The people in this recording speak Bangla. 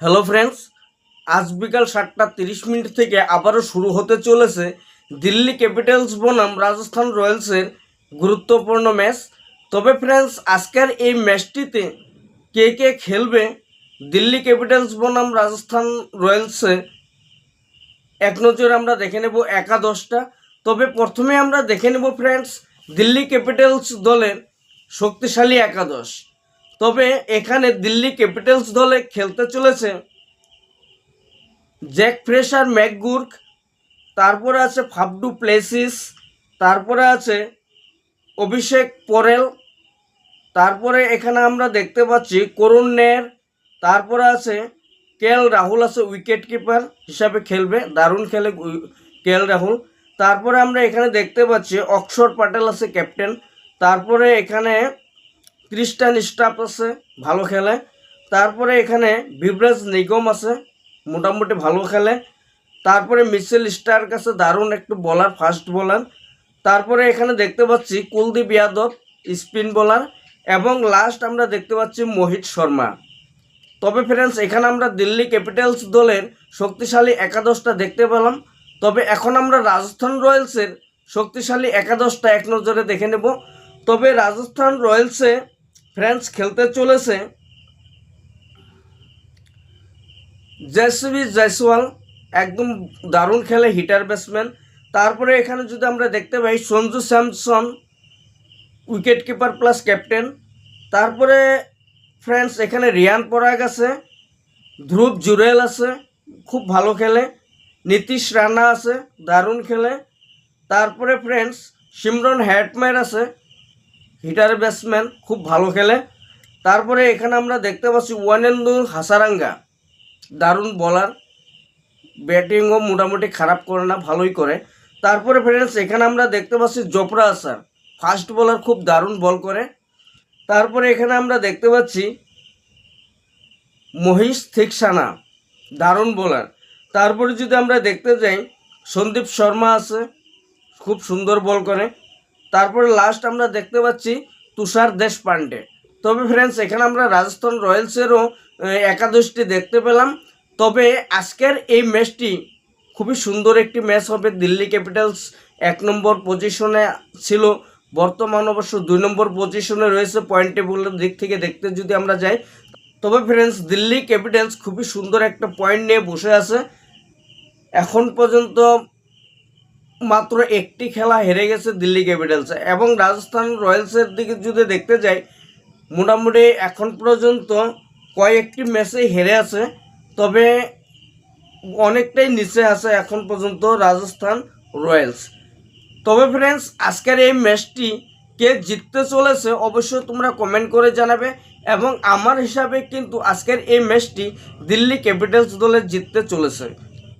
হ্যালো ফ্রেন্ডস আজ বিকাল সাতটা তিরিশ মিনিট থেকে আবারও শুরু হতে চলেছে দিল্লি ক্যাপিটালস বনাম রাজস্থান রয়্যালসের গুরুত্বপূর্ণ ম্যাচ তবে ফ্রেন্ডস আজকের এই ম্যাচটিতে কে কে খেলবে? দিল্লি ক্যাপিটালস বনাম রাজস্থান রয়্যালসে এক নজরে আমরা দেখে নেব একাদশটা। তবে, প্রথমে আমরা দেখে নেব ফ্রেন্ডস দিল্লি ক্যাপিটালস দলের শক্তিশালী একাদশ। তবে এখানে দিল্লি ক্যাপিটালস দলে খেলতে চলেছে জ্যাক ফ্রেশার ম্যাকগুর্ক, তারপরে আছে ফাবডু প্লেসিস, তারপরে আছে অভিষেক পরেল, তারপরে এখানে আমরা দেখতে পাচ্ছি করুণ নের তারপরে আছে কেএল রাহুল আছে উইকেট কিপার হিসাবে খেলবে, দারুণ খেলে কেএল রাহুল। তারপরে আমরা এখানে দেখতে পাচ্ছি অক্ষর প্যাটেল আছে ক্যাপ্টেন, তারপরে এখানে ক্রিস্টান স্টাফ আছে, ভালো খেলে। তারপরে এখানে বিভ্রাজ নিগম আছে, মোটামুটি ভালো খেলে। তারপরে মিচেল স্টার কাছে দারুণ একটু বলার ফাস্ট বলার তারপরে এখানে দেখতে পাচ্ছি কুলদীপ যাদব স্পিন বলার এবং লাস্ট আমরা দেখতে পাচ্ছি মোহিত শর্মা। তবে ফ্রেন্ডস এখানে আমরা দিল্লি ক্যাপিটালস দলের শক্তিশালী একাদশটা দেখতে পেলাম। তবে এখন আমরা রাজস্থান রয়্যালসের শক্তিশালী একাদশটা এক নজরে দেখে নেব। তবে রাজস্থান রয়্যালসে ফ্রেন্ডস খেলতে চলেছে। জয়সবি জয়সওয়াল একদম দারুণ খেলে হিটার ব্যাটসম্যান তারপরে এখানে যদি আমরা দেখতে পাই, Sanju Samson wicket keeper plus captain তারপরে ফ্রেন্ডস, এখানে রিয়ান পরাগ আছে, ধ্রুব জুরেল আছে, খুব ভালো খেলে। নীতিশ রানা আছে, দারুণ খেলে। তারপরে ফ্রেন্ডস, সিমরন হ্যাটম্যার আছে হিটার ব্যাটসম্যান, খুব ভালো খেলে। তারপরে এখানে আমরা দেখতে পাচ্ছি ওয়ানেন্দু হাসারাঙ্গা। দারুণ বলার ব্যাটিংও মোটামুটি খারাপ করে না, ভালোই করে। তারপরে ফ্রেন্ডস এখানে আমরা দেখতে পাচ্ছি জোপরা আসার। ফাস্ট বলার খুব দারুণ বল করে। তারপরে এখানে আমরা দেখতে পাচ্ছি মহিষ থিকসানা। দারুণ বোলার তারপরে যদি আমরা দেখতে যাই, সন্দীপ শর্মা আছে। খুব সুন্দর বল করে। তারপরে লাস্ট আমরা দেখতে পাচ্ছি তুষার দেশপান্ডে তবে ফ্রেন্ডস এখানে আমরা রাজস্থান রয়্যালসেরও একাদশটি দেখতে পেলাম। তবে আজকের এই ম্যাচটি খুবই সুন্দর একটি ম্যাচ হবে। দিল্লি ক্যাপিটালস এক নম্বর পজিশনে ছিল। বর্তমান অবশ্য দুই নম্বর পজিশনে রয়েছে পয়েন্ট টেবিলের দিক থেকে দেখতে যদি আমরা যাই। তবে ফ্রেন্ডস দিল্লি ক্যাপিটালস খুবই সুন্দর একটা পয়েন্ট নিয়ে বসে আছে। এখন পর্যন্ত মাত্র একটি খেলা হেরে গেছে দিল্লি ক্যাপিটালস। এবং রাজস্থান রয়্যালসের দিকে যদি দেখতে যাই, মোটামুটি এখন পর্যন্ত কয়েকটি ম্যাচেই হেরে আছে, তবে অনেকটাই নিচে আছে এখন পর্যন্ত রাজস্থান রয়্যালস। তবে ফ্রেন্ডস আজকের এই ম্যাচটি কে জিততে চলেছে অবশ্যই তোমরা কমেন্ট করে জানাবে, এবং আমার হিসাবে কিন্তু আজকের এই ম্যাচটি দিল্লি ক্যাপিটালস দলে জিততে চলেছে।